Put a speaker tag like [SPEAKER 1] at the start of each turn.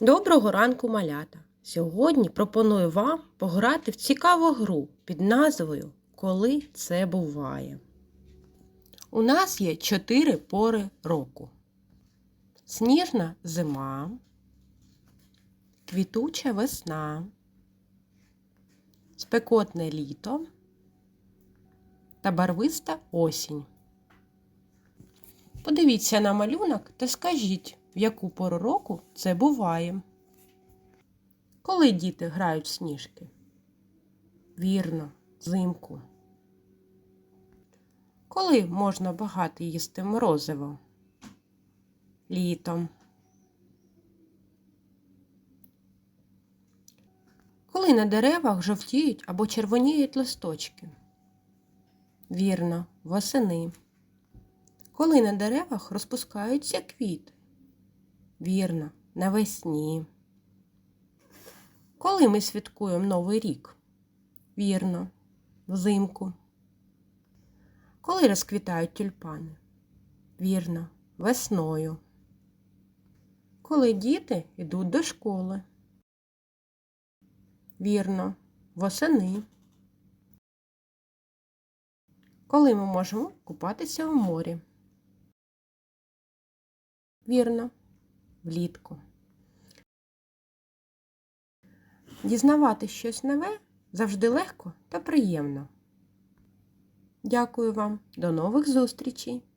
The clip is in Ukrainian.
[SPEAKER 1] Доброго ранку, малята! Сьогодні пропоную вам пограти в цікаву гру під назвою Коли це буває. У нас є чотири пори року: сніжна зима, квітуча весна, спекотне літо та барвиста осінь. Подивіться на малюнок та скажіть, в яку пору року це буває. Коли діти грають в сніжки? Вірно, взимку. Коли можна багато їсти морозиво? Літом. Коли на деревах жовтіють або червоніють листочки? Вірно, восени. Коли на деревах розпускаються квіти? Вірно, навесні. Коли ми святкуємо Новий рік? Вірно, взимку. Коли розквітають тюльпани? Вірно, весною. Коли діти йдуть до школи? Вірно, восени. Коли ми можемо купатися в морі? Вірно, влітку. Дізнавати щось нове завжди легко та приємно. Дякую вам. До нових зустрічей!